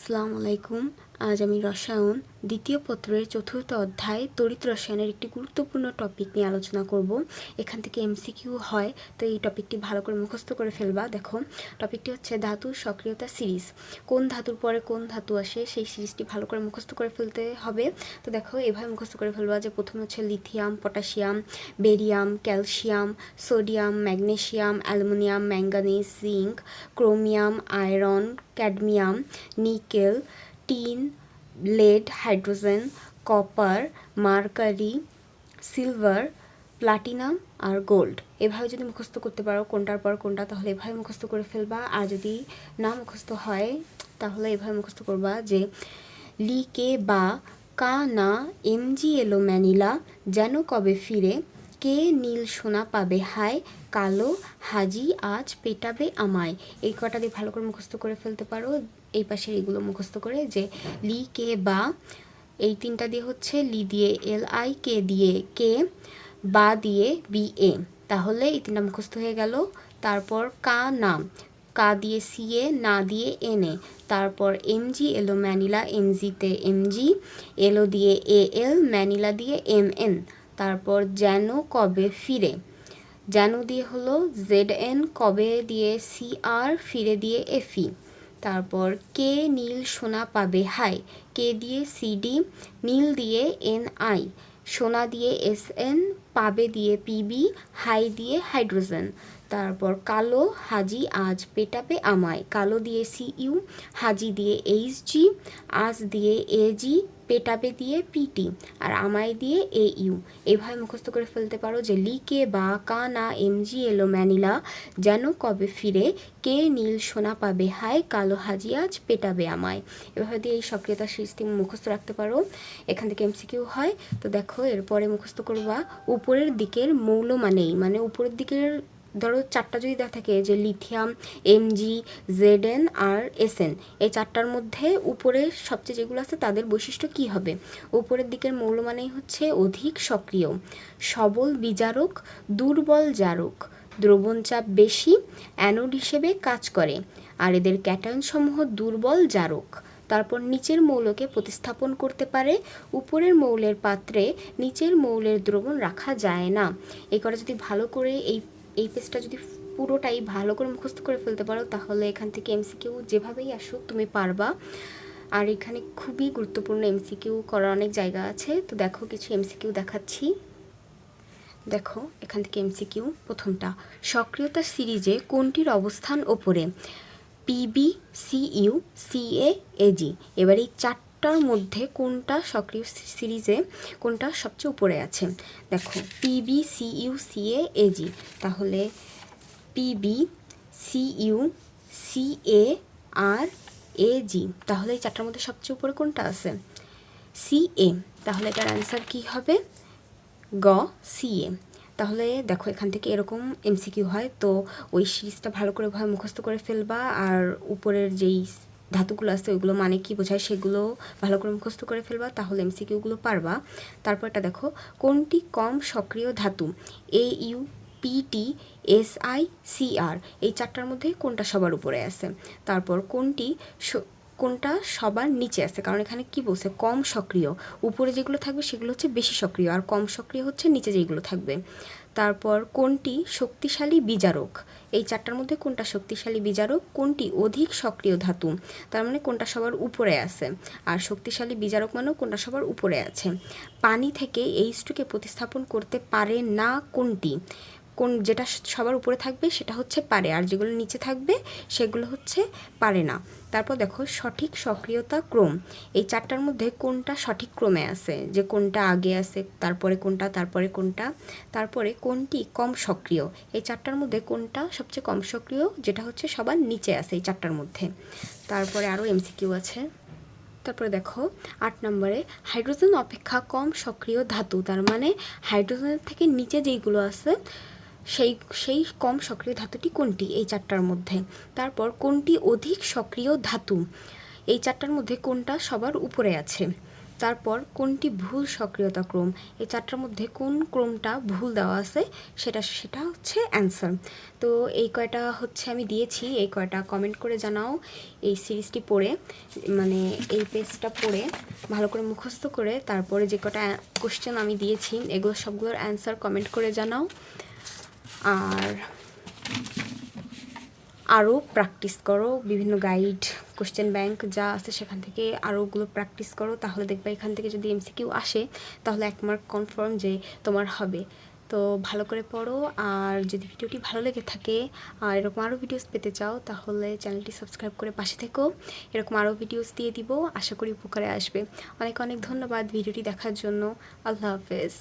আসসালামু আলাইকুম। আজ আমি রসায়ন দ্বিতীয় পত্রের চতুর্থ অধ্যায় তড়িৎ রসায়নের একটি গুরুত্বপূর্ণ টপিক নিয়ে আলোচনা করব। এখান থেকে এমসিকিউ হয়, তো এই টপিকটি ভালো করে মুখস্থ করে ফেলবা। দেখো টপিকটি হচ্ছে ধাতুর সক্রিয়তা সিরিজ। কোন ধাতুর পরে কোন ধাতু আসে, সেই সিরিজটি ভালো করে মুখস্থ করে ফেলতে হবে। তো দেখো, এভাবে মুখস্থ করে ফেলবা যে প্রথমে হচ্ছে lithium potassium barium calcium sodium magnesium aluminium manganese zinc chromium iron cadmium nickel tin lead hydrogen copper mercury silver platinum আর গোল্ড এভাবে যদি মুখস্থ করতে পারো কোনটার পর কোনটা, তাহলে এভাবে মুখস্থ করে ফেলবা। আর যদি না মুখস্থ হয়, তাহলে এভাবে মুখস্থ করবা যে লি কে বা কা না এমজি এলো ম্যানিলা, যেন কবে ফিরে? কে নীল সোনা পাবে হায়, কালো হাজি আজ পেটাবে আমায়? এই কটা দিয়ে ভালো করে মুখস্থ করে ফেলতে পারো। এই পাশের এগুলো মুখস্থ করে যে লি, কে বা, এই তিনটা দিয়ে হচ্ছে লি দিয়ে এল আই, কে দিয়ে কে, বা দিয়ে বি, এ। তাহলে এই তিনটা মুখস্থ হয়ে গেল। তারপর কা নাম। কা দিয়ে সি, এ, না দিয়ে এন তারপর এমজি এলো ম্যানিলা এমজিতে এমজি এলো দিয়ে এ এল, ম্যানিলা দিয়ে এম এন। তারপর যেন কবে ফিরে? যেন দিয়ে হলো জেড এন, কবে দিয়ে সি আর, ফিরে দিয়ে এফি তারপর কে নীল সোনা পাবে? হাই। কে দিয়ে? সিডি নীল দিয়ে? N I. সোনা দিয়ে? S N. পাবে দিয়ে? পিবি হাই দিয়ে? হাইড্রোজেন। তারপর কালো, হাজি, আজ পেটাবে আমায়। কালো দিয়ে সিইউ হাজি দিয়ে এইচ জি, আজ দিয়ে এজি পেটাবে দিয়ে পিটি আর আমায় দিয়ে এ ইউ এভাবে মুখস্থ করে ফেলতে পারো যে বা কা না এমজি এলো ম্যানিলা যেন কবে ফিরে, কে নীল সোনা পাবে, হায়, কালো হাজি আজ পেটাবে আমায়। এভাবে দিয়ে এই সক্রিয়তা সিস্টেম মুখস্থ রাখতে পারো। এখান থেকে এমসিকিউ হয়। তো দেখো, এরপরে মুখস্থ করবা উপরের দিকের মৌল মানেই মানে উপরের দিকের ধরো চারটা যদি দেওয়া থাকে যে লিথিয়াম এমজি জেডএন আর এসএন এই চারটার মধ্যে উপরে সবচেয়ে যেগুলো আছে তাদের বৈশিষ্ট্য কি হবে? উপরের দিকের মৌল মানেই হচ্ছে অধিক সক্রিয়, সবল বিজারক দুর্বল জারক দ্রবণ চাপ বেশি, অ্যানোড হিসেবে কাজ করে, আর এদের ক্যাটায়ন সমূহ দুর্বল জারক। তারপর নিচের মৌলকে প্রতিস্থাপন করতে পারে, উপরের মৌলের পাত্রে নিচের মৌলের দ্রবণ রাখা যায় না। এ করা যদি ভালো করে এই এই পেজটা যদি পুরোটাই ভালো করে মুখস্থ করে ফেলতে পারো, তাহলে এখান থেকে এমসিকিউ যেভাবেই আসুক তুমি পারবা। আর এখানে খুবই গুরুত্বপূর্ণ এমসিকিউ করার অনেক জায়গা আছে। তো দেখো কিছু এমসিকিউ দেখাচ্ছি। দেখো এখান থেকে এমসিকিউ প্রথমটা। সক্রিয়তা সিরিজে কোনটির অবস্থান ওপরে? পিবি সিইউ সিএ এজি এবার এই চারটার মধ্যে কোনটা সক্রিয় সিরিজে কোনটা সবচেয়ে উপরে আছে? দেখো পিবি সিইউ সিএ এজি তাহলে পিবি সিইউ সিএ আর এজি তাহলে এই চারটার মধ্যে সবচেয়ে উপরে কোনটা আছে? সিএ তাহলে এটার অ্যান্সার কী হবে? গ সিএ তাহলে দেখো, এখান থেকে এরকম এমসিকিউ হয়, তো ওই সিরিজটা ভালো করে ভাবে মুখস্থ করে ফেলবা, আর উপরের যেই ধাতুগুলো আছে, ওইগুলো মানে কি বোঝায় সেগুলো ভালো করে মুখস্থ করে ফেলবা, তাহলে এমসিকিউগুলো পারবা। তারপর এটা দেখো, কোনটি কম সক্রিয় ধাতু? A U PT S I C আর এই চারটার মধ্যে কোনটা সবার উপরে আছে? তারপর কোনটি কোনটা সবার নিচে আছে? কারণ এখানে কি বলছে? কম সক্রিয়। উপরে যেগুলো থাকবে সেগুলো হচ্ছে বেশি সক্রিয়, আর কম সক্রিয় হচ্ছে নিচে যেগুলো থাকবে। তারপর কোনটি শক্তিশালী বিজারক এই চারটার মধ্যে কোনটা শক্তিশালী বিজারক কোনটি অধিক সক্রিয় ধাতু? তার মানে কোনটা সবার উপরে আছে। আর শক্তিশালী বিজারক মানেও কোনটা সবার উপরে আছে। পানি থেকে এই স্টুকে প্রতিস্থাপন করতে পারে না কোনটি? কোন যেটা সবার উপরে থাকবে সেটা হচ্ছে পারে, আর যেগুলো নিচে থাকবে সেগুলো হচ্ছে পারে না। তারপর দেখো সঠিক সক্রিয়তা ক্রম, এই চারটার মধ্যে কোনটা সঠিক ক্রমে আছে? যে কোনটা আগে আছে, তারপরে কোনটা তারপরে কোনটা, তারপরে কোনটি কম সক্রিয়? এই চারটার মধ্যে কোনটা সবচেয়ে কম সক্রিয়? যেটা হচ্ছে সবার নিচে আছে এই চারটার মধ্যে। তারপরে আরও এমসিকিউ আছে। তারপরে দেখো আট নম্বরে হাইড্রোজেন অপেক্ষা কম সক্রিয় ধাতু, তার মানে হাইড্রোজেনের থেকে নিচে যেইগুলো আছে সেই সেই কম সক্রিয় ধাতুটি কোনটি এই চারটার মধ্যে? তারপর কোনটি অধিক সক্রিয় ধাতু? এই চারটার মধ্যে কোনটা সবার উপরে আছে? তারপর কোনটি ভুল সক্রিয়তা ক্রম? এই চারটার মধ্যে কোন ক্রমটা ভুল দেওয়া আছে সেটা সেটা হচ্ছে অ্যান্সার তো এই কয়টা হচ্ছে আমি দিয়েছি, এই কয়টা কমেন্ট করে জানাও এই সিরিজটি পড়ে মানে এই পেজটা পড়ে, ভালো করে মুখস্থ করে, তারপরে যে কটা কোশ্চেন আমি দিয়েছি, এগুলো সবগুলোর অ্যান্সার কমেন্ট করে জানাও। আর আরও প্র্যাকটিস করো, বিভিন্ন গাইড কোশ্চেন ব্যাংক যা আছে সেখান থেকে আরোগুলো প্র্যাকটিস করো, তাহলে দেখবে এখান থেকে যদি এমসিকিউ আসে, তাহলে এক মার্ক কনফার্ম যে তোমার হবে। তো ভালো করে পড়ো, আর যদি ভিডিওটি ভালো লেগে থাকে, আর এরকম আরও ভিডিওস পেতে চাও, তাহলে চ্যানেলটি সাবস্ক্রাইব করে পাশে থেকো। এরকম আরও ভিডিওস দিয়ে দিব, আশা করি উপকারে আসবে। অনেক অনেক ধন্যবাদ ভিডিওটি দেখার জন্য। আল্লাহ হাফেজ।